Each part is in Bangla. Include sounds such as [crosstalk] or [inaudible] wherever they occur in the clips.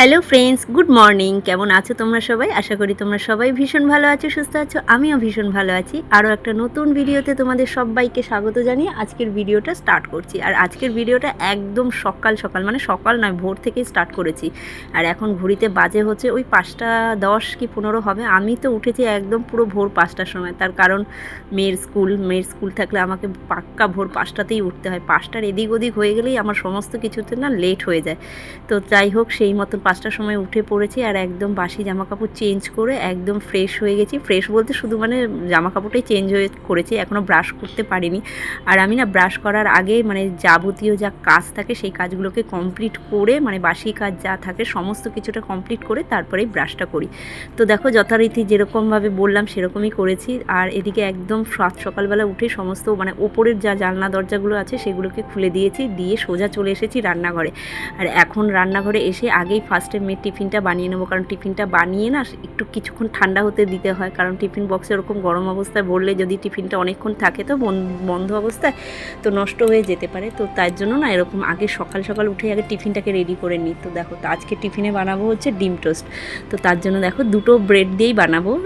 হ্যালো ফ্রেন্ডস গুড মর্নিং কেমন আছো তোমরা সবাই? আশা করি তোমরা সবাই ভীষণ ভালো আছো, সুস্থ আছো। আমিও ভীষণ ভালো আছি। আরও একটা নতুন ভিডিওতে তোমাদের সবাইকে স্বাগত জানিয়ে আজকের ভিডিওটা স্টার্ট করছি। আর আজকের ভিডিওটা একদম সকাল সকাল মানে সকাল নয়, ভোর থেকেই স্টার্ট করেছি। আর এখন ঘড়িতে বাজে হচ্ছে ওই পাঁচটা দশ কি পনেরো হবে। আমি তো উঠেছি একদম পুরো ভোর পাঁচটার সময়। তার কারণ মেয়ের স্কুল মেয়ের স্কুল থাকলে আমাকে পাক্কা ভোর পাঁচটাতেই উঠতে হয়। পাঁচটার এদিক ওদিক হয়ে গেলেই আমার সমস্ত কিছুতে না লেট হয়ে যায়। তো যাই হোক, সেই মতো পাঁচটার সময় উঠে পড়েছি আর একদম বাসি জামা কাপড় চেঞ্জ করে একদম ফ্রেশ হয়ে গেছি। ফ্রেশ বলতে শুধু মানে জামা কাপড়টাই চেঞ্জ হয়ে করেছি এখনও ব্রাশ করতে পারিনি। আর আমি না ব্রাশ করার আগে মানে যাবতীয় যা কাজ থাকে সেই কাজগুলোকে কমপ্লিট করে মানে বাসি কাজ যা থাকে সমস্ত কিছুটা কমপ্লিট করে তারপরেই ব্রাশটা করি। তো দেখো যথারীতি যেরকমভাবে বললাম সেরকমই করেছি। আর এদিকে একদম সাত সকালবেলা উঠে সমস্ত মানে ওপরের যা জানলা দরজাগুলো আছে সেগুলোকে খুলে দিয়েছি, দিয়ে সোজা চলে এসেছি রান্নাঘরে। আর এখন রান্নাঘরে এসে আগেই ফার্স্টে মেয়ের টিফিনটা বানিয়ে নেব। কারণ টিফিনটা বানিয়ে না একটু কিছুক্ষণ ঠান্ডা হতে দিতে হয়। কারণ টিফিন বক্সে ওরকম গরম অবস্থায় ভরলে যদি টিফিনটা অনেকক্ষণ থাকে তো বন- বন্ধ অবস্থায় তো নষ্ট হয়ে যেতে পারে। তো তার জন্য না এরকম আগে সকাল সকাল উঠে আগে টিফিনটাকে রেডি করে নিই। তো দেখো, তো আজকে টিফিনে বানাবো হচ্ছে ডিম টোস্ট তো তার জন্য দেখো দুটো ব্রেড দিয়েই বানাবো।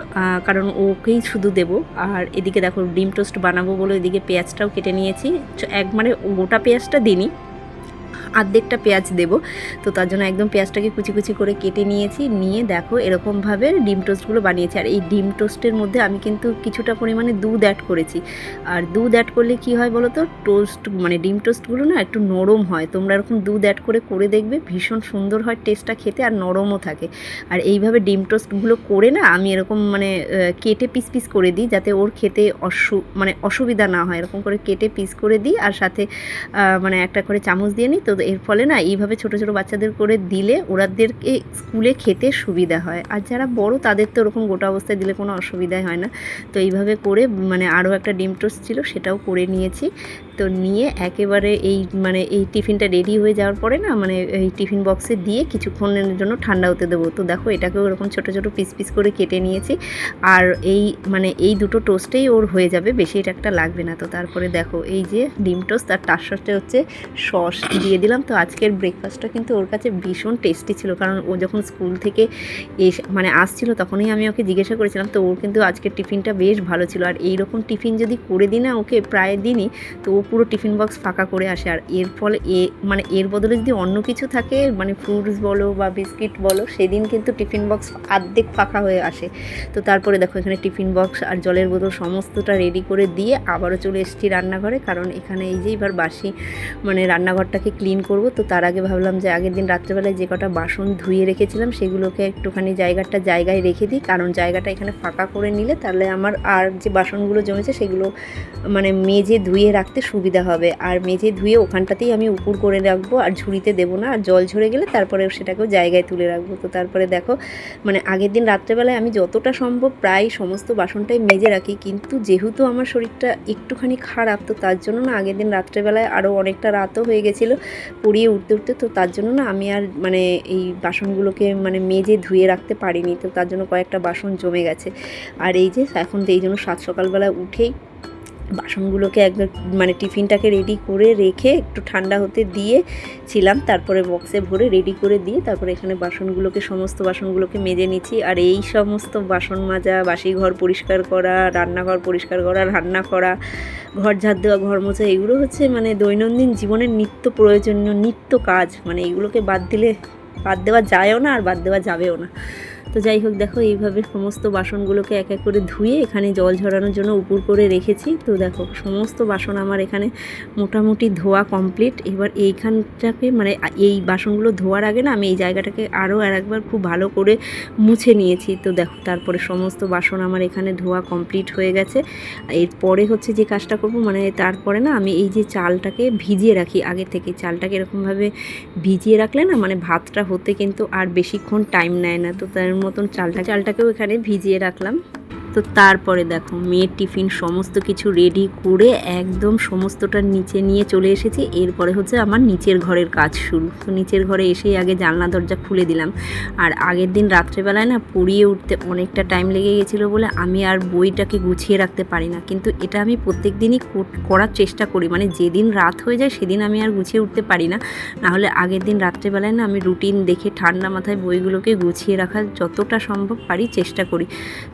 কারণ ওকেই শুধু দেবো। আর এদিকে দেখো ডিম টোস্ট বানাবো বলে এদিকে পেঁয়াজটাও কেটে নিয়েছি। এক মানে গোটা পেঁয়াজটা দিনই আর্ধেকটা পেঁয়াজ দেবো। তো তার জন্য একদম পেঁয়াজটাকে কুচি কুচি করে কেটে নিয়েছি। নিয়ে দেখো এরকমভাবে ডিম টোস্টগুলো বানিয়েছি। আর এই ডিম টোস্টের মধ্যে আমি কিন্তু কিছুটা পরিমাণে দুধ অ্যাড করেছি। আর দুধ অ্যাড করলে কি হয় বলো তো? টোস্ট মানে ডিম টোস্টগুলো না একটু নরম হয়। তোমরা এরকম দুধ অ্যাড করে করে দেখবে, ভীষণ সুন্দর হয় টেস্টটা খেতে আর নরমও থাকে। আর এইভাবে ডিম টোস্টগুলো করে না আমি এরকম মানে কেটে পিস পিস করে দিই যাতে ওর খেতে অসু মানে অসুবিধা না হয়। এরকম করে কেটে পিস করে দিই আর সাথে মানে একটা করে চামচ দিয়ে নিই। তো এর ফলে না এইভাবে ছোট ছোট বাচ্চাদের করে দিলে ওরাদেরকে স্কুলে খেতে সুবিধা হয়। আর যারা বড় তাদের তো ওরকম গোটা অবস্থায় দিলে কোনো অসুবিধাই হয় না। তো এইভাবে করে মানে আরও একটা ডিম টোস্ট ছিল সেটাও করে নিয়েছি। তো নিয়ে একেবারে এই মানে এই টিফিনটা রেডি হয়ে যাওয়ার পরে না মানে এই টিফিন বক্সে দিয়ে কিছুক্ষণের জন্য ঠান্ডা হতে দেবো। তো দেখো, এটাকেও এরকম ছোটো ছোটো পিস পিস করে কেটে নিয়েছি। আর এই মানে এই দুটো টোস্টেই ওর হয়ে যাবে, বেশি এটা একটা লাগবে না। তো তারপরে দেখো, এই যে ডিম টোস্ট আর তার সাথে হচ্ছে সস দিয়ে দিলাম। তো আজকের ব্রেকফাস্টটা কিন্তু ওর কাছে ভীষণ টেস্টি ছিল। কারণ ও যখন স্কুল থেকে এস মানে আসছিল, তখনই আমি ওকে জিজ্ঞাসা করেছিলাম। তো ওর কিন্তু আজকের টিফিনটা বেশ ভালো ছিল। আর এই রকম টিফিন যদি করে দিই না ওকে প্রায় দিনই, তো ও পুরো টিফিন বক্স ফাঁকা করে আসে। আর এর ফলে এ মানে এর বদলে যদি অন্য কিছু থাকে মানে ফ্রুটস বলো বা বিস্কিট বলো, সেদিন কিন্তু টিফিন বক্স আর্ধেক ফাঁকা হয়ে আসে। তো তারপরে দেখো এখানে টিফিন বক্স আর জলের বোতল সমস্তটা রেডি করে দিয়ে আবারও চলে এসেছি রান্নাঘরে। কারণ এখানে এই যে এবার বাসি মানে রান্নাঘরটাকে ক্লিন করব, তো তার আগে ভাবলাম যে আগের দিন রাত্রেবেলায় যে কটা বাসন ধুয়ে রেখেছিলাম, সেগুলোকে একটুখানি জায়গাটা জায়গায় রেখে দিই। কারণ জায়গাটা এখানে ফাঁকা করে নিলে তাহলে আমার আর যে বাসনগুলো জমেছে, সেগুলো মানে মেজে ধুয়ে রাখতে সুবিধা হবে। আর মেজে ধুয়ে ওখানটাতেই আমি উপুর করে রাখব, আর ঝুড়িতে দেবো না। আর জল ঝরে গেলে তারপরে সেটাকেও জায়গায় তুলে রাখব। তো তারপরে দেখো মানে আগের দিন রাত্রেবেলায় আমি যতটা সম্ভব প্রায় সমস্ত বাসনটাই মেজে রাখি। কিন্তু যেহেতু আমার শরীরটা একটুখানি খারাপ, তো তার জন্য না আগের দিন রাত্রেবেলায় আরও অনেকটা রাতও হয়ে গেছিল পড়িয়ে উঠতে উঠতে। তো তার জন্য না আমি আর মানে এই বাসনগুলোকে মানে মেজে ধুয়ে রাখতে পারিনি। তো তার জন্য কয়েকটা বাসন জমে গেছে। আর এই যে এখন তো এই জন্য সাত সকালবেলা উঠেই বাসনগুলোকে একদম মানে টিফিনটাকে রেডি করে রেখে একটু ঠান্ডা হতে দিয়ে ছিলাম। তারপরে বক্সে ভরে রেডি করে দিয়ে তারপরে এখানে বাসনগুলোকে, সমস্ত বাসনগুলোকে মেজে নিচ্ছি। আর এই সমস্ত বাসন মাজা বাসি ঘর পরিষ্কার করা, রান্নাঘর পরিষ্কার করা, রান্না করা, ঘর ঝাড় দেওয়া, ঘর মোছা, এগুলো হচ্ছে মানে দৈনন্দিন জীবনের নিত্য প্রয়োজনীয় নিত্য কাজ। মানে এগুলোকে বাদ দিলে বাদ দেওয়া যায়ও না আর বাদ দেওয়া যাবেও না। তো যাই হোক, দেখো এইভাবে সমস্ত বাসনগুলোকে এক এক করে ধুয়ে এখানে জল ঝরানোর জন্য উপুর করে রেখেছি। তো দেখো, সমস্ত বাসন আমার এখানে মোটামুটি ধোয়া কমপ্লিট। এবার এইখানটাকে মানে এই বাসনগুলো ধোয়ার আগে না আমি এই জায়গাটাকে আরও আর একবার খুব ভালো করে মুছে নিয়েছি। তো দেখো, তারপরে সমস্ত বাসন আমার এখানে ধোয়া কমপ্লিট হয়ে গেছে। এরপরে হচ্ছে যে কাজটা করব মানে তারপরে না আমি এই যে চালটাকে ভিজিয়ে রাখি আগে থেকে। চালটাকে এরকমভাবে ভিজিয়ে রাখলে না মানে ভাতটা হতে কিন্তু আর বেশিক্ষণ টাইম নেয় না। তো তার মতন চালটা চালটাকেও এখানে ভিজিয়ে রাখলাম। তো তারপরে দেখো, মেয়ের টিফিন সমস্ত কিছু রেডি করে একদম সমস্তটা নিচে নিয়ে চলে এসেছি। এরপরে হচ্ছে আমার নিচের ঘরের কাজ শুরু। তো নিচের ঘরে এসেই আগে জানলা দরজা খুলে দিলাম। আর আগের দিন রাত্রেবেলায় না পড়িয়ে উঠতে অনেকটা টাইম লেগে গেছিল বলে আমি আর বইটাকে গুছিয়ে রাখতে পারি না। কিন্তু এটা আমি প্রত্যেক দিনই করার চেষ্টা করি। মানে যেদিন রাত হয়ে যায় সেদিন আমি আর গুছিয়ে উঠতে পারি না। নাহলে আগের দিন রাত্রেবেলায় না আমি রুটিন দেখে ঠান্ডা মাথায় বইগুলোকে গুছিয়ে রাখার যতটা সম্ভব পারি চেষ্টা করি।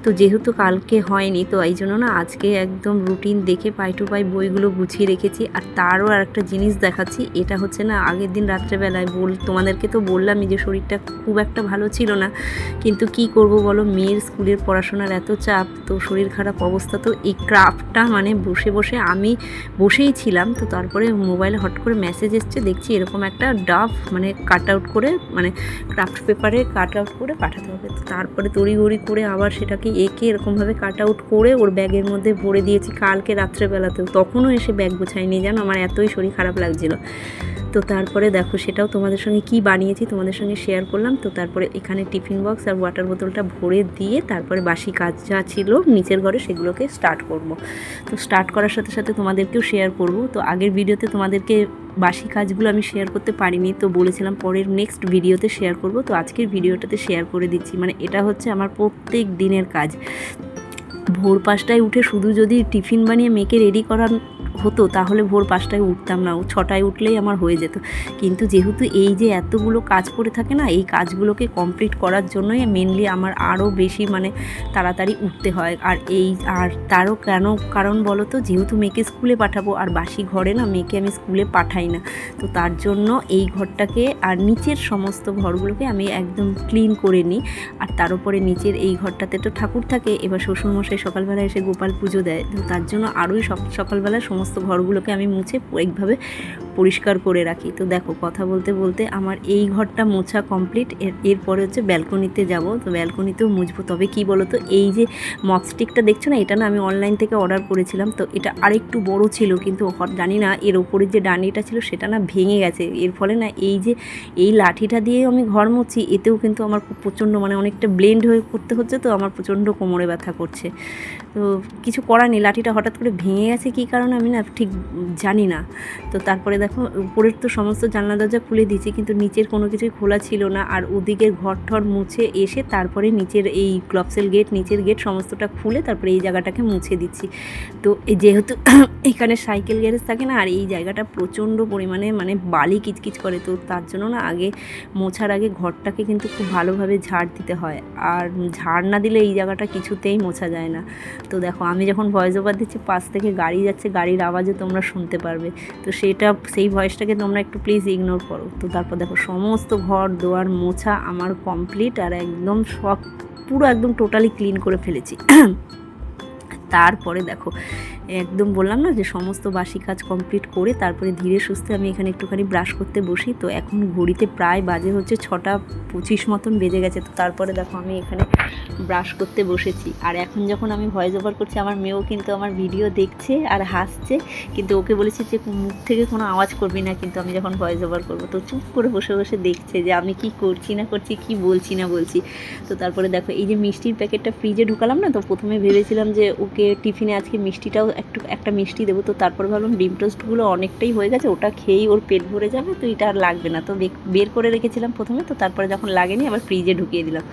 তো যেহেতু কালকে হয়নি, তো এই জন্য না আজকে একদম রুটিন দেখে পাই টু পাই বইগুলো গুছিয়ে রেখেছি। আর তারও আর একটা জিনিস দেখাচ্ছি, এটা হচ্ছে না আগের দিন রাত্রেবেলায় বল তোমাদেরকে তো বললামই যে শরীরটা খুব একটা ভালো ছিল না, কিন্তু কি করব বলো? মেয়ের স্কুলের পড়াশোনার এত চাপ, তো শরীর খারাপ অবস্থা, তো এই ক্রাফটটা মানে বসে বসে আমি বসেই ছিলাম। তো তারপরে মোবাইলে হট করে মেসেজ এসছে, দেখছি এরকম একটা ডাফ মানে কাট আউট করে মানে ক্রাফট পেপারে কাট আউট করে পাঠাতে হবে। তারপরে তড়িঘড়ি করে আবার সেটাকে এঁকে এরকমভাবে কাট আউট করে ওর ব্যাগের মধ্যে ভরে দিয়েছি কালকে রাত্রেবেলাতেও। তখনও এসে ব্যাগ গোছায়নি, জানো? আমার এতই শরীর খারাপ লাগছিল। তো তারপরে দেখো সেটাও তোমাদের সঙ্গে কি বানিয়েছি তোমাদের সঙ্গে শেয়ার করলাম। তো তারপরে এখানে টিফিন বক্স আর ওয়াটার বোতলটা ভরে দিয়ে তারপরে বাসি কাজ যা ছিল নিচের ঘরে সেগুলোকে স্টার্ট করব। তো স্টার্ট করার সাথে সাথে তোমাদেরকেও শেয়ার করব। তো আগের ভিডিওতে তোমাদেরকে বাসি কাজগুলো আমি শেয়ার করতে পারিনি, তো বলেছিলাম পরের নেক্সট ভিডিওতে শেয়ার করব। তো আজকের ভিডিওটাতে শেয়ার করে দিচ্ছি। মানে এটা হচ্ছে আমার প্রত্যেক দিনের কাজ। ভোর পাঁচটায় উঠে শুধু যদি টিফিন বানিয়ে মেয়েকে রেডি করা হতো, তাহলে ভোর পাঁচটায় উঠতাম না। ছটায় উঠলেই আমার হয়ে যেত। কিন্তু যেহেতু এই যে এতগুলো কাজ পড়ে থাকে না, এই কাজগুলোকে কমপ্লিট করার জন্যই মেনলি আমার আরও বেশি মানে তাড়াতাড়ি উঠতে হয়। আর এই, আর তারও কেন কারণ বলো তো, যেহেতু মেয়েকে স্কুলে পাঠাবো, আর বাসি ঘরে না মেয়েকে আমি স্কুলে পাঠাই না, তো তার জন্য এই ঘরটাকে আর নিচের সমস্ত ঘরগুলোকে আমি একদম ক্লিন করে নিই। আর তার উপরে নিচের এই ঘরটাতে তো ঠাকুর থাকে, এবার শ্বশুরমশাই সকালবেলা এসে গোপাল পুজো দেয়, তো তার জন্য আরোই সকালবেলা সমস্ত ঘরগুলোকে আমি মুছে একভাবে পরিষ্কার করে রাখি। তো দেখো, কথা বলতে বলতে আমার এই ঘরটা মোছা কমপ্লিট। এর এরপরে হচ্ছে ব্যালকনিতে যাব। তো ব্যালকনিতেও মুছবো। তবে কি বলো তো এই যে মপস্টিকটা দেখছ না, এটা না আমি অনলাইন থেকে অর্ডার করেছিলাম। তো এটা আরেকটু বড় ছিল, কিন্তু জানি না, এর ওপরের যে ডানিটা ছিল, সেটা না ভেঙে গেছে। এর ফলে না এই যে এই লাঠিটা দিয়ে আমি ঘর মুছি, এতেও কিন্তু আমার খুব প্রচণ্ড মানে অনেকটা ব্লেন্ড হয়ে করতে হচ্ছে। তো আমার প্রচণ্ড কোমরে ব্যথা করছে। তো কিছু করার নেই, লাঠিটা হঠাৎ করে ভেঙে গেছে কী কারণে আমি না ঠিক জানি না। তো তারপরে দেখো, উপরের তো সমস্ত জানলা দরজা খুলে দিয়েছি, কিন্তু নিচের কোনো কিছুই খোলা ছিল না। আর ওদিকের ঘর ঠর মুছে এসে তারপরে নিচের এই ক্লপসেল গেট, নিচের গেট সমস্তটা খুলে তারপরে এই জায়গাটাকে মুছে দিচ্ছি। তো যেহেতু [coughs] এখানে সাইকেল গ্যারেজ থাকে না, আর এই জায়গাটা প্রচণ্ড পরিমাণে মানে বালি কিচকিচ করে, তো তার জন্য না আগে মোছার আগে ঘরটাকে কিন্তু খুব ভালোভাবে ঝাড় দিতে হয়। আর ঝাড় না দিলে এই জায়গাটা কিছুতেই মোছা যায় না। তো দেখো, আমি যখন ভয়েস ওভার দিচ্ছি, পাশ থেকে গাড়ি যাচ্ছে, গাড়ির আওয়াজও তোমরা শুনতে পারবে। তো সেটা, সেই ভয়েসটাকে তোমরা একটু প্লিজ ইগনোর করো। তো তারপর দেখো, সমস্ত ঘর, দোয়ার, মোছা আমার কমপ্লিট আর একদম সব পুরো একদম টোটালি ক্লিন করে ফেলেছি। [clears throat] তারপরে দেখো একদম বললাম না যে সমস্ত বাসি কাজ কমপ্লিট করে তারপরে ধীরে সুস্থে আমি এখানে একটুখানি ব্রাশ করতে বসি। তো এখন ঘড়িতে প্রায় বাজে হচ্ছে ছটা পঁচিশ মতন বেজে গেছে। তো তারপরে দেখো আমি এখানে ব্রাশ করতে বসেছি। আর এখন যখন আমি ভয়েস ওভার করছি, আমার মেয়েও কিন্তু আমার ভিডিও দেখছে আর হাসছে। কিন্তু ওকে বলেছি যে, মুখ থেকে কোনো আওয়াজ করবি না কিন্তু আমি যখন ভয়েস ওভার করব। তো চুপ করে বসে বসে দেখছে যে, আমি কি করছি না করছি, কি বলছি না বলছি? তো তারপরে দেখো এই যে মিষ্টির প্যাকেটটা ফ্রিজে ঢুকালাম না, তো প্রথমে ভেবেছিলাম যে, ওকে টিফিনে আজকে মিষ্টিটাও একটু একটা মিষ্টি দেবো। তো তারপর ভাবলাম ডিম টোস্টগুলো অনেকটাই হয়ে গেছে ওটা খেয়েই ওর পেট ভরে যাবে তো এটা আর লাগবে না। তো বের করে রেখেছিলাম প্রথমে তো তারপরে যখন লাগেনি আবার ফ্রিজে ঢুকিয়ে দিলাম।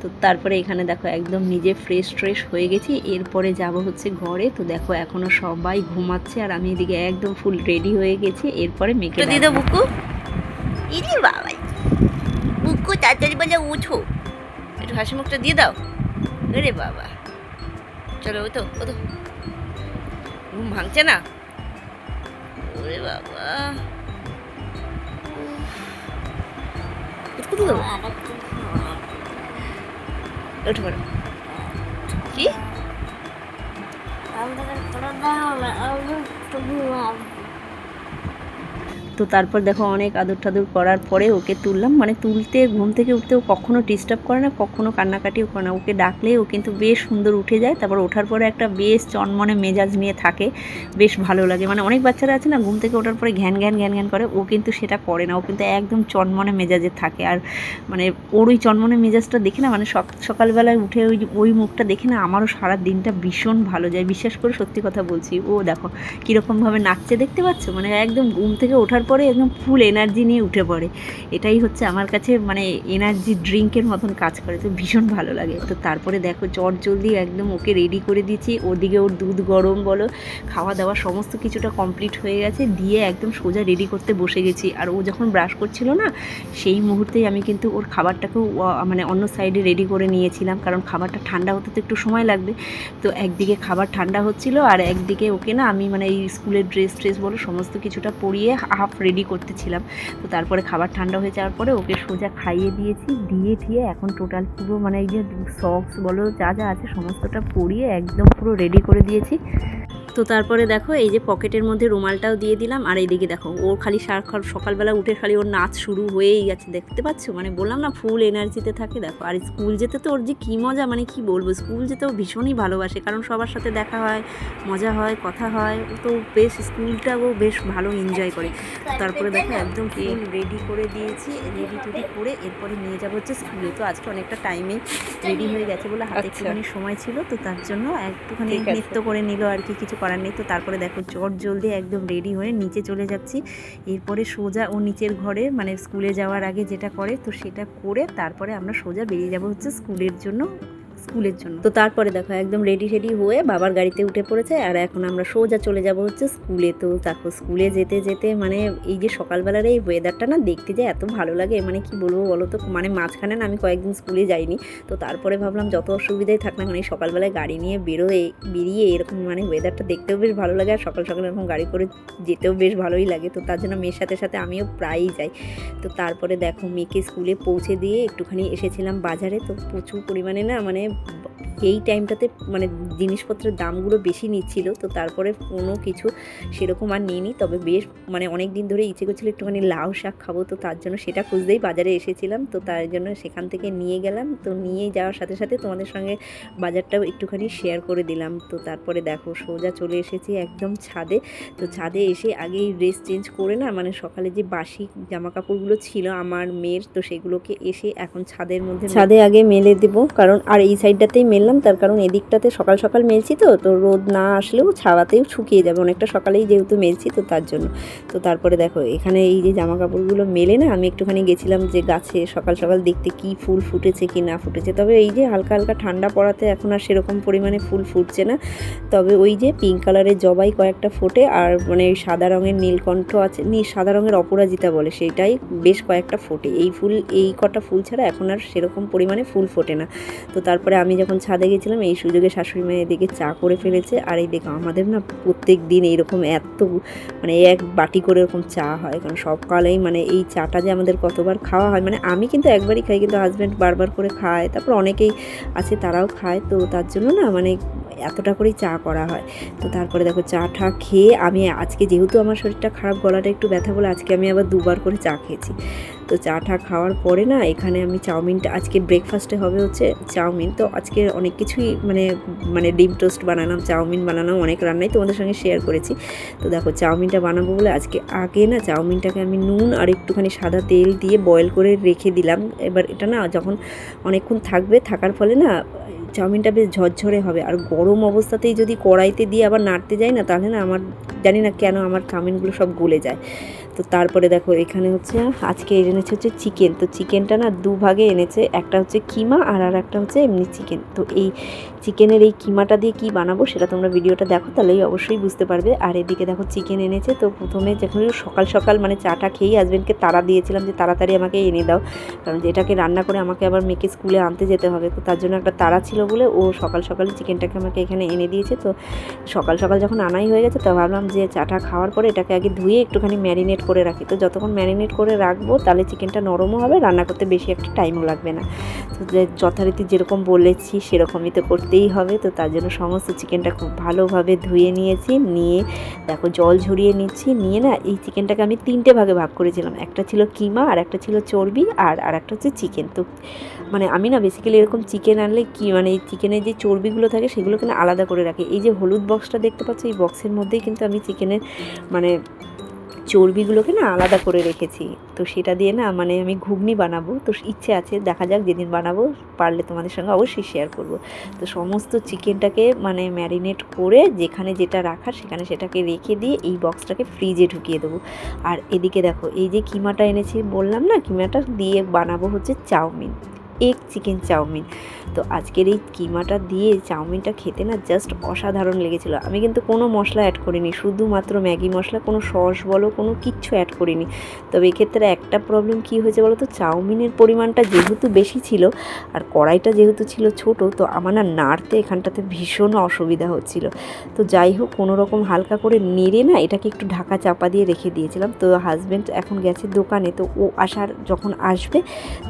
তো তারপরে এখানে দেখো একদম নিজে ফ্রেশ ট্রেশ হয়ে গেছি। এরপরে যাব হচ্ছে ঘরে তো দেখো এখনও সবাই ঘুমাচ্ছে আর আমি এদিকে একদম ফুল রেডি হয়ে গেছি। এরপরে মেকে দিদা বুকু? ইরি বাবা বুকু তাড়াতাড়ি বলে উঠো। একটু হাসি মুখটা দিয়ে দাও। আরে বাবা। চলো ও তো ও তো ঘুম ভাঙছে না? ওরে বাবা। উঠ, পড়ো কি? তো তারপর দেখো অনেক আদর টাদর করার পরে ওকে তুললাম। মানে তুলতে, ঘুম থেকে উঠতে ও কখনো ডিস্টার্ব করে না, কখনো কান্নাকাটিও করে না। ওকে ডাকলে ও কিন্তু বেশ সুন্দর উঠে যায়। তারপর ওঠার পরে একটা বেশ চনমনে মেজাজ নিয়ে থাকে। বেশ ভালো লাগে। মানে অনেক বাচ্চারা আছে না, ঘুম থেকে ওঠার পরে ঘ্যান ঘ্যান ঘ্যান ঘ্যান করে। ও কিন্তু সেটা করে না। ও কিন্তু একদম চনমনে মেজাজে থাকে। আর মানে ওর ওই চনমনে মেজাজটা দেখে না মানে সক- সকালবেলায় উঠে ওই ওই মুখটা দেখে না আমারও সারা দিনটা ভীষণ ভালো যায়। বিশ্বাস করে সত্যি কথা বলছি। ও দেখো কীরকমভাবে নাচছে, দেখতে পাচ্ছ? মানে একদম ঘুম থেকে ওঠার পরে একদম ফুল এনার্জি নিয়ে উঠে পড়ে। এটাই হচ্ছে আমার কাছে মানে এনার্জি ড্রিঙ্কের মতন কাজ করে, তো ভীষণ ভালো লাগে। তো তারপরে দেখো চট জলদি একদম ওকে রেডি করে দিয়েছি। ওদিকে ওর দুধ গরম বলো খাওয়া দাওয়া সমস্ত কিছুটা কমপ্লিট হয়ে গেছে। দিয়ে একদম সোজা রেডি করতে বসে গেছি। আর ও যখন ব্রাশ করছিল না, সেই মুহূর্তেই আমি কিন্তু ওর খাবারটাকেও মানে অন্য সাইডে রেডি করে নিয়েছিলাম। কারণ খাবারটা ঠান্ডা হতে তো একটু সময় লাগবে। তো একদিকে খাবার ঠান্ডা হচ্ছিল আর একদিকে ওকে না আমি মানে এই স্কুলের ড্রেস ট্রেস বলো, সমস্ত কিছুটা পরিয়ে হাফ রেডি করতেছিলাম। তো তারপরে খাবার ঠান্ডা হয়ে যাওয়ার পরে ওকে সোজা খাইয়ে দিয়েছি, দিয়ে দিয়ে এখন টোটাল পুরো মানে এই যে সক্স বলো যা যা আছে সমস্তটা পরিয়ে একদম পুরো রেডি করে দিয়েছি। তো তারপরে দেখো এই যে পকেটের মধ্যে রুমালটাও দিয়ে দিলাম। আর এইদিকে দেখো ওর খালি সার সকালবেলা উঠে খালি ওর নাচ শুরু হয়েই গেছে দেখতে পাচ্ছ? মানে বললাম না ফুল এনার্জিতে থাকে দেখো। আর স্কুল যেতে তো ওর যে কী মজা মানে কি বলব? স্কুল যেতে ও ভীষণই ভালোবাসে কারণ সবার সাথে দেখা হয় মজা হয় কথা হয়। ও তো বেশ স্কুলটা ও বেশ ভালো এনজয় করে। তারপরে দেখো একদম ফুল রেডি করে দিয়েছি রেডি টেডি করে এরপরে নিয়ে যাব হচ্ছে স্কুলে। তো আজকে অনেকটা টাইমে রেডি হয়ে গেছে বলে হাতে আচ্ছা। একটুখানি সময় ছিল তো তার জন্য একটুখানি নৃত্য করে নিল আর কি কিছু করার নেই। তো তারপরে দেখো চট জলদি একদম রেডি হয়ে নিচে চলে যাচ্ছি। এরপরে সোজা ও নিচের ঘরে মানে স্কুলে যাওয়ার আগে যেটা করে, তো সেটা করে তারপরে আমরা সোজা বেরিয়ে যাব হচ্ছে স্কুলের জন্য। স্কুলের জন্য। তো তারপরে দেখো, একদম রেডি রেডি হয়ে বাবার গাড়িতে উঠে পড়েছে আর এখন আমরা সোজা চলে যাব হচ্ছে স্কুলে। তো দেখো স্কুলে যেতে যেতে মানে এই যে সকালবেলার এই ওয়েদারটা না দেখতে যে এত ভালো লাগে মানে কি বলব বলো তো? মানে মাঝখানে না আমি কয়েকদিন স্কুলে যাইনি। তো তারপরে ভাবলাম যত অসুবিধাই থাক না এই সকালবেলায় গাড়ি নিয়ে বেরোয়, বেরিয়ে এরকম মানে ওয়েদারটা দেখতেও বেশ ভালো লাগে আর সকাল সকাল এরকম গাড়ি করে যেতেও বেশ ভালোই লাগে। তো তার জন্য মেয়ের সাথে সাথে আমিও প্রায়ই যাই। তো তারপরে দেখো মেয়েকে স্কুলে পৌঁছে দিয়ে একটুখানি এসেছিলাম বাজারে। তো প্রচুর পরিমাণে না মানে 不。এই টাইমটাতে মানে জিনিসপত্রের দামগুলো বেশি নিচ্ছিল, তো তারপরে কোনো কিছু সেরকম আর নিইনি। তবে বেশ মানে অনেক দিন ধরে ইচ্ছে করছিল একটুখানি লাউ শাক খাব, তো তার জন্য সেটা খুঁজতেই বাজারে এসেছিলাম, তো তার জন্য সেখান থেকে নিয়ে গেলাম। তো নিয়ে যাওয়ার সাথে সাথে তোমাদের সঙ্গে বাজারটাও একটুখানি শেয়ার করে দিলাম। তো তারপরে দেখো সোজা চলে এসেছি একদম ছাদে। তো ছাদে এসে আগেই ড্রেস চেঞ্জ করে না মানে সকালে যে বাসি জামা কাপড়গুলো ছিল আমার, মেয়ের, তো সেগুলোকে এসে এখন ছাদের মধ্যে ছাদে আগে মেলে দেবো, কারণ আর এই সাইডটাতেই মেললাম তার কারণ এদিকটাতে সকাল সকাল মেলছি তো তো রোদ না আসলেও ছাওয়াতেও শুকিয়ে যাবে। অনেকটা সকালেই যেহেতু মেলছি তো তার জন্য। তো তারপরে দেখো, এখানে এই যে জামা কাপড়গুলো মেলে না, আমি একটুখানি গেছিলাম যে গাছে সকাল সকাল দেখতে কি ফুল ফুটেছে কি না ফুটেছে। তবে এই যে হালকা হালকা ঠান্ডা পড়াতে এখন আর সেরকম পরিমাণে ফুল ফুটছে না। তবে ওই যে পিঙ্ক কালারের জবাই কয়েকটা ফোটে, আর মানে সাদা রঙের নীলকণ্ঠ আছে, নী সাদা রঙের অপরাজিতা বলে সেটাই বেশ কয়েকটা ফোটে। এই ফুল, এই কটা ফুল ছাড়া এখন আর সেরকম পরিমাণে ফুল ফোটে না। তো তারপরে আমি যখন ছাদে গেছিলাম, এই সুযোগে শাশুড়ি মায়ের এদিকে চা করে ফেলেছে। আর এই দেখো আমাদের না প্রত্যেক দিন এইরকম এত মানে এক বাটি করে এরকম চা হয়। কারণ সকালেই মানে এই চাটা যে আমাদের কতবার খাওয়া হয় মানে আমি কিন্তু একবারই খাই, কিন্তু হাজব্যান্ড বারবার করে খায়। তারপর অনেকেই আছে, তারাও খায়। তো তার জন্য না মানে এতটা করেই চা করা হয়। তো তারপরে দেখো চা টা খেয়ে আমি আজকে যেহেতু আমার শরীরটা খারাপ, গলাটা একটু ব্যথা বলে আজকে আমি আবার দুবার করে চা খেয়েছি। তো চা টা খাওয়ার পরে না, এখানে আমি চাউমিনটা আজকে ব্রেকফাস্টে হবে হচ্ছে চাউমিন। তো আজকে অনেক কিছুই মানে মানে ডিম টোস্ট বানালাম, চাউমিন বানালাম, অনেক রান্নাই তোমাদের সঙ্গে শেয়ার করেছি। তো দেখো চাউমিনটা বানাবো বলে আজকে আগে না চাউমিনটাকে আমি নুন আর একটুখানি সাদা তেল দিয়ে বয়েল করে রেখে দিলাম। এবার এটা না যখন অনেকক্ষণ থাকবে, থাকার ফলে না চাউমিনটা বেশ ঝরঝরে হবে। আর গরম অবস্থাতেই যদি কড়াইতে দিয়ে আবার নাড়তে যাই না, তাহলে না আমার, জানি না কেন আমার চাউমিনগুলো সব গলে যায়। তো তারপরে দেখো এখানে হচ্ছে, আজকে এনেছে হচ্ছে চিকেন তো চিকেনটা না দু ভাগে এনেছে, একটা হচ্ছে কিমা আর আর একটা হচ্ছে এমনি চিকেন তো এই চিকেনের এই কিমাটা দিয়ে কি বানাবো সেটা তোমরা ভিডিওটা দেখো, তাহলেই অবশ্যই বুঝতে পারবে। আর এদিকে দেখো চিকেন এনেছে, তো প্রথমে যখন সকাল সকাল মানে চাটা খেয়েই হাজব্যান্ডকে তাড়া দিয়েছিলাম যে তাড়াতাড়ি আমাকে এনে দাও, কারণ যেটাকে রান্না করে আমাকে আবার মেয়েকে স্কুলে আনতে যেতে হবে। তো তার জন্য একটা তাড়া ছিল বলে ও সকাল সকালে চিকেনটাকে আমাকে এখানে এনে দিয়েছে। তো সকাল সকাল যখন আনাই হয়ে গেছে, তো ভাবলাম যে চাটা খাওয়ার পরে এটাকে আগে ধুয়ে একটুখানি ম্যারিনেট করে রাখি। তো যতক্ষণ ম্যারিনেট করে রাখব, তাহলে চিকেনটা নরমও হবে, রান্না করতে বেশি একটা টাইমও লাগবে না। তো যথারীতি যেরকম বলেছি, সেরকমই তো করতেই হবে। তো তার জন্য সমস্ত চিকেনটা খুব ভালোভাবে ধুয়ে নিয়েছি, নিয়ে দেখো জল ঝরিয়ে নিচ্ছি, নিয়ে না এই চিকেনটাকে আমি তিনটে ভাগে ভাগ করেছিলাম। একটা ছিল কিমা, আর একটা ছিল চর্বি, আর আর একটা হচ্ছে চিকেন। তো মানে আমি না বেসিক্যালি এরকম চিকেন আনলে কি মানে এই চিকেনের যে চর্বিগুলো থাকে, সেগুলোকে না আলাদা করে রাখি। এই যে হলুদ বক্সটা দেখতে পাচ্ছ, এই বক্সের মধ্যেই কিন্তু আমি চিকেনের মানে চর্বিগুলোকে না আলাদা করে রেখেছি। তো সেটা দিয়ে না মানে আমি ঘুগনি বানাবো। তো ইচ্ছে আছে, দেখা যাক যেদিন বানাবো, পারলে তোমাদের সঙ্গে অবশ্যই শেয়ার করব। তো সমস্ত চিকেনটাকে মানে ম্যারিনেট করে যেখানে যেটা রাখার সেখানে সেটাকে রেখে দিয়ে এই বক্সটাকে ফ্রিজে ঢুকিয়ে দেবো। আর এদিকে দেখো, এই যে কিমাটা এনেছি বললাম না, কিমাটা দিয়ে বানাবো হচ্ছে চাউমিন। Egg chicken chowmein. তো আজকের এই কিমাটা দিয়ে চাউমিনটা খেতে না জাস্ট অসাধারণ লেগেছিল। আমি কিন্তু কোনো মশলা অ্যাড করিনি, শুধুমাত্র ম্যাগি মশলা, কোনো সস বলো, কোনো কিচ্ছু অ্যাড করিনি। তবে এক্ষেত্রে একটা প্রবলেম কী হয়েছে বলো তো চাউমিনের পরিমাণটা যেহেতু বেশি ছিল আর কড়াইটা যেহেতু ছিল ছোট, তো আমার না নাড়তে এখানটাতে ভীষণ অসুবিধা হচ্ছিল। তো যাই হোক, কোনো রকম হালকা করে নেড়ে না এটাকে একটু ঢাকা চাপা দিয়ে রেখে দিয়েছিলাম। তো হাজব্যান্ড এখন গেছে দোকানে, তো ও আসার যখন আসবে,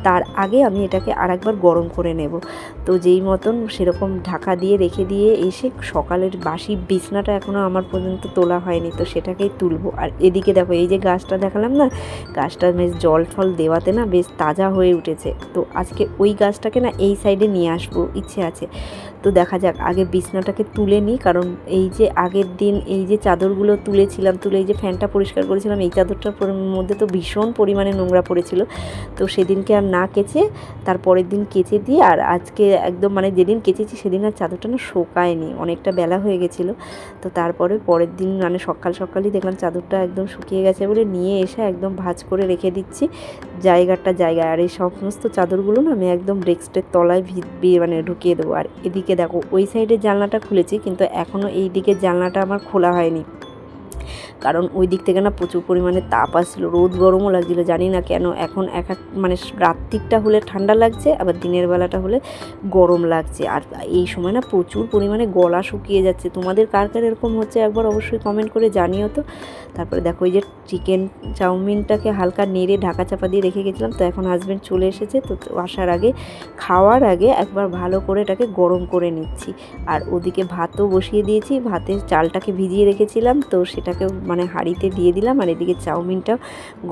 তার আগে আমি এটাকে আরেকবার গরম করে নেব। তো যেই মতন সেরকম ঢাকা দিয়ে রেখে দিয়ে এসে সকালের বাসি বিছনাটা এখনও আমার পর্যন্ত তোলা হয়নি, তো সেটাকেই তুলবো। আর এদিকে দেখো, এই যে গাছটা দেখালাম না, গাছটা বেশ জল ফল দেওয়াতে না বেশ তাজা হয়ে উঠেছে। তো আজকে ওই গাছটাকে না এই সাইডে নিয়ে আসব, ইচ্ছে আছে। তো দেখা যাক, আগে বিছনাটাকে তুলে নিই, কারণ এই যে আগের দিন এই যে চাদরগুলো তুলেছিলাম, তুলে এই যে ফ্যানটা পরিষ্কার করেছিলাম, এই চাদরটার মধ্যে তো ভীষণ পরিমাণে নোংরা পড়েছিল। তো সেদিনকে আর না কেচে, তার পরের দিন কেচে দিয়ে, আর আজকে একদম মানে যেদিন কেচেছি সেদিন আর চাদরটা না শোকায়নি, অনেকটা বেলা হয়ে গেছিল। তো তারপরে পরের দিন মানে সকাল সকালই দেখলাম চাদরটা একদম শুকিয়ে গেছে বলে নিয়ে এসে একদম ভাঁজ করে রেখে দিচ্ছি, জায়গাটা জায়গায়। আর এই সমস্ত চাদরগুলো না আমি একদম ডেস্কের তলায় ভি- বি- মানে ঢুকিয়ে দেবো। আর এদিকে দেখো ওই সাইডের জানলাটা খুলেছি কিন্তু এখনও এই দিকের জানলাটা আমার খোলা হয়নি। কারণ ওই দিক থেকে না প্রচুর পরিমাণে তাপ আসছিল, রোদ গরমও লাগছিল, জানি না কেন। এখন এক এক মানে রাত্রিটা হলে ঠান্ডা লাগছে, আবার দিনের বেলাটা হলে গরম লাগছে। আর এই সময় না প্রচুর পরিমাণে গলা শুকিয়ে যাচ্ছে। তোমাদের কার কার এরকম হচ্ছে একবার অবশ্যই কমেন্ট করে জানিও তো। তারপরে দেখো এই যে চিকেন চাউমিনটাকে হালকা নেড়ে ঢাকা চাপা দিয়ে রেখে গেছিলাম, তো এখন হাজব্যান্ড চলে এসেছে তো তো আসার আগে, খাওয়ার আগে একবার ভালো করে এটাকে গরম করে নিচ্ছি। আর ওদিকে ভাতও বসিয়ে দিয়েছি, ভাতের চালটাকে ভিজিয়ে রেখেছিলাম, তো সেটাকে মানে হাঁড়িতে দিয়ে দিলাম আর এদিকে চাউমিনটা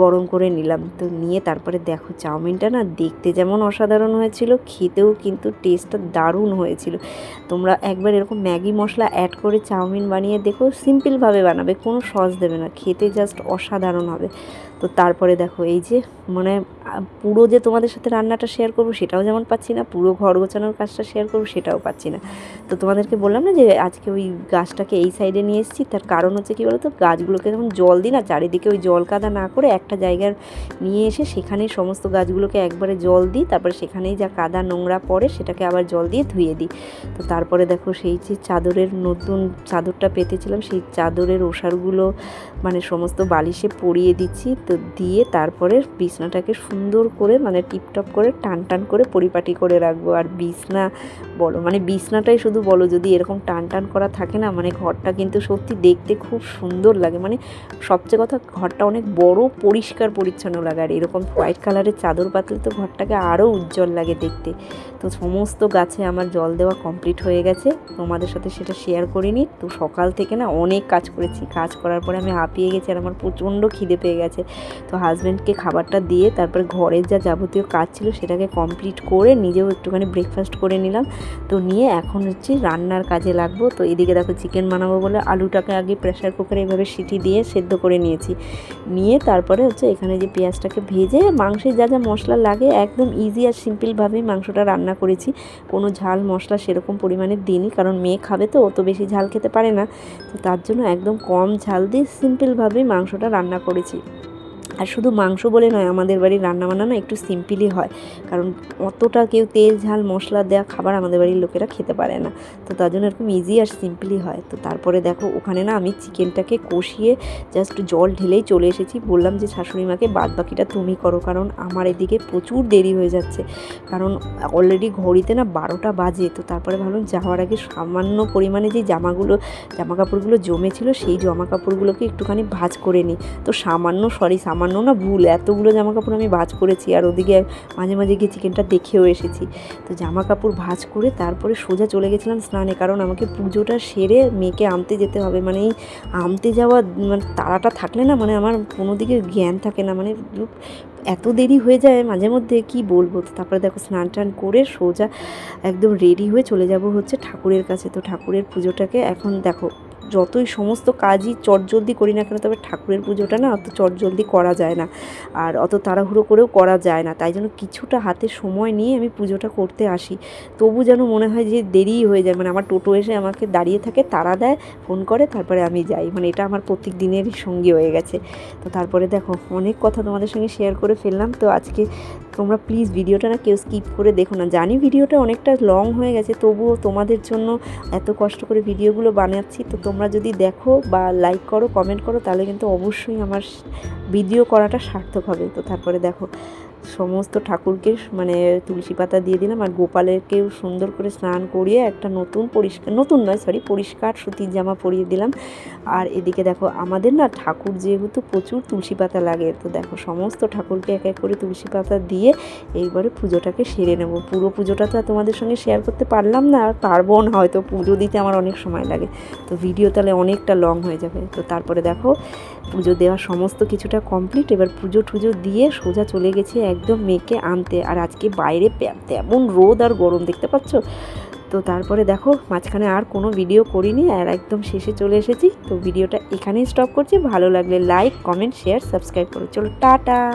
গরম করে নিলাম। তো নিয়ে তারপরে দেখো চাউমিনটা না দেখতে যেমন অসাধারণ হয়েছিল, খেতেও কিন্তু টেস্টটা দারুণ হয়েছিল। তোমরা একবার এরকম ম্যাগি মশলা অ্যাড করে চাউমিন বানিয়ে দেখো সিম্পলভাবে বানাবে, কোনো সস দেবে না, খেতে জাস্ট অসাধারণ হবে। তো তারপরে দেখো এই যে মানে পুরো যে তোমাদের সাথে রান্নাটা শেয়ার করব সেটাও যেমন পাচ্ছি না, পুরো ঘর গোছানোর কাজটা শেয়ার করব সেটাও পাচ্ছি না। তো তোমাদেরকে বললাম না যে, আজকে ওই গাছটাকে এই সাইডে নিয়ে এসেছি, তার কারণ হচ্ছে কী বলো তো গাছগুলোকে যেমন জল দিই না, চারিদিকে ওই জল কাদা না করে একটা জায়গার নিয়ে এসে সেখানেই সমস্ত গাছগুলোকে একবারে জল দিই, তারপরে সেখানেই যা কাদা নোংরা পড়ে সেটাকে আবার জল দিয়ে ধুয়ে দিই। তো তারপরে দেখো সেই যে চাদরের নতুন চাদরটা পেতেছিলাম, সেই চাদরের ওষারগুলো মানে সমস্ত বালিশে পরিয়ে দিচ্ছি তো দিয়ে তারপরে বিছনাটাকে সুন্দর করে মানে টিপটপ করে, টান টান করে পরিপাটি করে রাখব। আর বিছনা বলো মানে বিছনাটাই শুধু বলো, যদি এরকম টান টান করা থাকে না মানে ঘরটা কিন্তু সত্যি দেখতে খুব সুন্দর লাগে। মানে সবচেয়ে কথা, ঘরটা অনেক বড়, পরিষ্কার, পরিচ্ছন্ন লাগে। আর এরকম হোয়াইট কালারের চাদর পাতলে তো ঘরটাকে আরও উজ্জ্বল লাগে দেখতে। তো সমস্ত গাছে আমার জল দেওয়া কমপ্লিট হয়ে গেছে। তোমাদের সাথে সেটা শেয়ার করিনি। তো সকাল থেকে না অনেক কাজ করেছি। কাজ করার পরে আমি হাঁপিয়ে গেছি আর আমার প্রচণ্ড খিদে পেয়ে গেছে। তো হাজব্যান্ডকে খাবারটা দিয়ে তারপরে ঘরের যা যাবতীয় কাজ ছিল সেটাকে কমপ্লিট করে নিজেও একটুখানি ব্রেকফাস্ট করে নিলাম। তো নিয়ে এখন হচ্ছে রান্নার কাজে লাগবো। তো এদিকে দেখো চিকেন বানাবো বলে আলুটাকে আগে প্রেশার কুকারে এভাবে সিটি দিয়ে সেদ্ধ করে নিয়েছি। নিয়ে তারপরে হচ্ছে এখানে যে পেঁয়াজটাকে ভেজে মাংসের যা যা মশলা লাগে একদম ইজি আর সিম্পলভাবেই মাংসটা রান্না করেছি। কোনো ঝাল মশলা সেরকম পরিমাণে দিইনি কারণ মেয়ে খাবে তো অত বেশি ঝাল খেতে পারে না। তো তার জন্য একদম কম ঝাল দিয়ে সিম্পলভাবেই মাংসটা রান্না করেছি। আর শুধু মাংস বলে নয়, আমাদের বাড়ির রান্নাবান্না না একটু সিম্পলই হয়। কারণ অতটা কেউ তেল, ঝাল, মশলা দেওয়া খাবার আমাদের বাড়ির লোকেরা খেতে পারে না। তো তার জন্য এরকম ইজি আর সিম্পলই হয়। তো তারপরে দেখো, ওখানে না আমি চিকেনটাকে কষিয়ে জাস্ট জল ঢেলেই চলে এসেছি। বললাম যে, শাশুড়ি মাকে বাদ বাকিটা তুমি করো, কারণ আমার এদিকে প্রচুর দেরি হয়ে যাচ্ছে। কারণ অলরেডি ঘড়িতে না বারোটা বাজে। তো তারপরে ভাবলাম যাওয়ার আগে সামান্য পরিমাণে যে জামাগুলো জামা কাপড়গুলো জমেছিল, সেই জামা কাপড়গুলোকে একটুখানি ভাজ করে নিই। তো সামান্য সরি সামান্য না ভুল। এতগুলো জামা কাপড় আমি ভাজ করেছি আর ওদিকে মাঝে মাঝে গিয়ে চিকেনটা দেখেও এসেছি। তো জামা কাপড় ভাজ করে তারপরে সোজা চলে গেছিলাম স্নানে, কারণ আমাকে পুজোটা সেরে মেয়েকে আনতে যেতে হবে। মানে এই আনতে যাওয়া মানে তাড়াটা থাকলে না মানে আমার কোনো দিকে জ্ঞান থাকে না। মানে এত দেরি হয়ে যায় মাঝে মধ্যে, কি বলব? তারপরে দেখো স্নান টান করে সোজা একদম রেডি হয়ে চলে যাব হচ্ছে ঠাকুরের কাছে। তো ঠাকুরের পুজোটাকে এখন দেখো যতই সমস্ত কাজই চটজলদি করি না কেন, তবে ঠাকুরের পুজোটা না অত চটজলদি করা যায় না। আর অত তাড়াহুড়ো করেও করা যায় না। তাই জন্য কিছুটা হাতে সময় নিয়ে আমি পুজোটা করতে আসি। তবু যেন মনে হয় যে দেরিই হয়ে যায়। মানে আমার টোটো এসে আমাকে দাঁড়িয়ে থাকে, তারা দেয়, ফোন করে, তারপরে আমি যাই। মানে এটা আমার প্রত্যেক দিনেরই সঙ্গী হয়ে গেছে। তো তারপরে দেখো, অনেক কথা তোমাদের সঙ্গে শেয়ার করে ফেললাম। তো আজকে তোমরা প্লিজ ভিডিওটা না কেউ স্কিপ করে দেখো না। জানি ভিডিওটা অনেকটা লং হয়ে গেছে, তবুও তোমাদের জন্য এত কষ্ট করে ভিডিওগুলো বানাচ্ছি। তো তোমরা যদি দেখো বা লাইক করো কমেন্ট করো, তাহলে কিন্তু অবশ্যই আমার ভিডিও করাটা সার্থক হবে। তো তারপরে দেখো সমস্ত ঠাকুরকে মানে তুলসী পাতা দিয়ে দিলাম আর গোপালেরকেও সুন্দর করে স্নান করিয়ে একটা নতুন পরিষ্কার, নতুন নয় সরি পরিষ্কার সুতির জামা পরিয়ে দিলাম। আর এদিকে দেখো, আমাদের না ঠাকুর যেহেতু প্রচুর তুলসী পাতা লাগে, তো দেখো সমস্ত ঠাকুরকে এক এক করে তুলসী পাতা দিয়ে এইবারে পুজোটাকে সেরে নেব। পুরো পুজোটা তো তোমাদের সঙ্গে শেয়ার করতে পারলাম না, আর পারব না, হয়তো পুজো দিতে আমার অনেক সময় লাগে। তো ভিডিও তাহলে অনেকটা লং হয়ে যাবে। তো তারপরে দেখো পুজো দেওয়া সমস্ত কিছুটা কমপ্লিট এবার পুজো টুজো দিয়ে সোজা চলে গেছে একদম মেয়েকে আনতে। আর আজকে বাইরে তেমন রোদ আর গরম, দেখতে পাচ্ছ? তো তারপরে দেখো, মাঝখানে আর কোনো ভিডিও করিনি আর একদম শেষে চলে এসেছি। তো ভিডিওটা এখানেই স্টপ করছি। ভালো লাগলে লাইক কমেন্ট শেয়ার সাবস্ক্রাইব করো। চলো, টাটা!